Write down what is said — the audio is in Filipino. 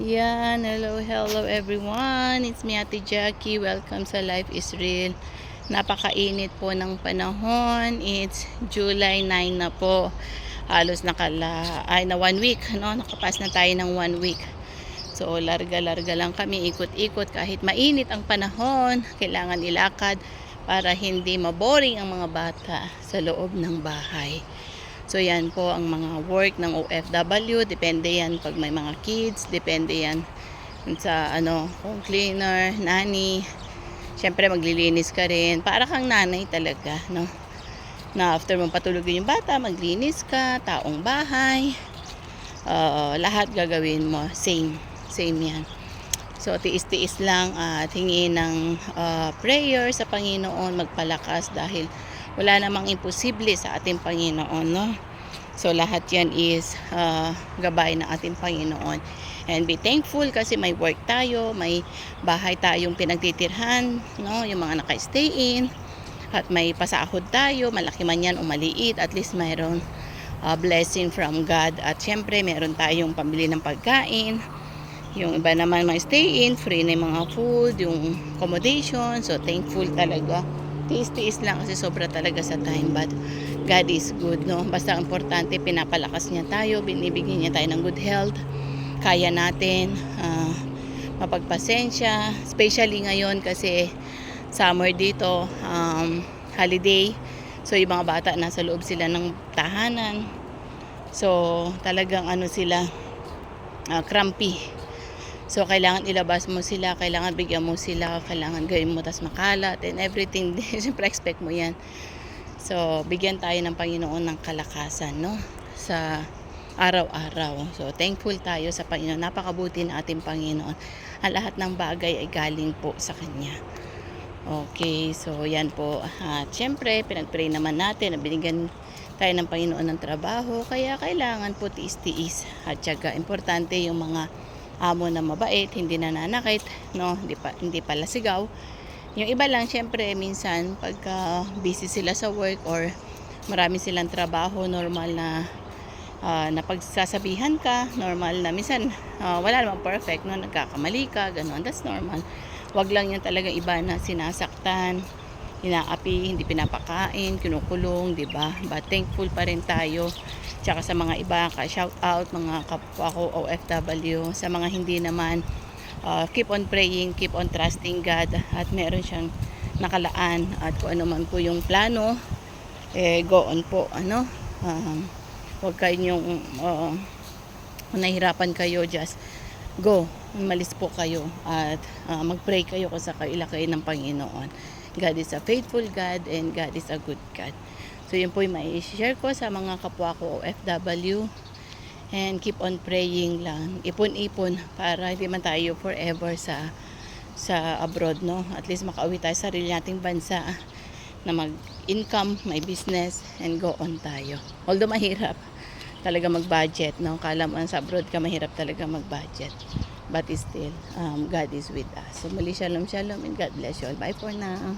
Yan, hello, hello everyone. It's me Ate Jackie. Welcome sa Life is Real. Napakainit po ng panahon. It's July 9 na po. Halos nakala, ay na one week, no? Nakapas na tayo ng one week. So, larga-larga lang kami, ikot-ikot kahit mainit ang panahon. Kailangan ilakad para hindi maboring ang mga bata sa loob ng bahay. So yan po ang mga work ng OFW, depende yan pag may mga kids, depende yan sa ano, home cleaner, nanny. Siyempre maglilinis ka rin, para kang nanay talaga, no? Na after mong patulogin yung bata, maglinis ka, taong bahay, uh, lahat gagawin mo, same, same yan. So tiis-tiis lang at hingi ng uh, prayer sa Panginoon, magpalakas dahil wala namang imposible sa ating Panginoon, no? So, lahat yan is uh, gabay ng ating Panginoon. And be thankful kasi may work tayo, may bahay tayong pinagtitirhan, no? Yung mga naka-stay in, at may pasahod tayo, malaki man yan o maliit, at least mayroon uh, blessing from God. At syempre, meron tayong pambili ng pagkain. Yung iba naman may stay in, free na mga food, yung accommodation. So, thankful talaga tiis-tiis lang kasi sobra talaga sa time but God is good no? Basta importante pinapalakas niya tayo binibigyan niya tayo ng good health kaya natin uh, mapagpasensya especially ngayon kasi summer dito um, holiday. So yung mga bata nasa loob sila ng tahanan. So talagang ano sila uh, crampy So, kailangan ilabas mo sila, kailangan bigyan mo sila, kailangan gawin mo tas makalat and everything. Siyempre, expect mo yan. So, bigyan tayo ng Panginoon ng kalakasan, no? Sa araw-araw. So, thankful tayo sa Panginoon. Napakabuti na ating Panginoon. Ang lahat ng bagay ay galing po sa Kanya. Okay, so yan po. At syempre, pinag-pray naman natin na binigyan tayo ng Panginoon ng trabaho. Kaya kailangan po tiis-tiis at syaga. Importante yung mga amo na mabait, hindi nananakit, no? Hindi pa hindi pala sigaw. Yung iba lang syempre minsan pagka busy sila sa work or marami silang trabaho, normal na uh, napagsasabihan ka, normal na minsan uh, wala namang perfect, no? Nagkakamali ka, ganun. That's normal. Wag lang yan talaga iba na sinasaktan, inaapi, hindi pinapakain, kinukulong, 'di ba? But thankful pa rin tayo. Tsaka sa mga iba ka shout out mga kapwa ko OFW sa mga hindi naman uh, keep on praying keep on trusting God at meron siyang nakalaan at kung ano man po yung plano eh go on po ano? Um, huwag kayong uh, kung nahihirapan kayo just go. Malis po kayo at uh, magpray kayo kung sa kayo ng Panginoon God is a faithful God and God is a good God So yun po yung mai-share ko sa mga kapwa ko OFW. And keep on praying lang. Ipon-ipon para hindi man tayo forever sa sa abroad, no? At least makauwi tayo sa sarili nating bansa na mag-income, may business, and go on tayo. Although mahirap talaga mag-budget, no? Kala mo sa abroad ka, mahirap talaga mag-budget. But still, um, God is with us. So muli shalom, shalom, and God bless you all. Bye for now.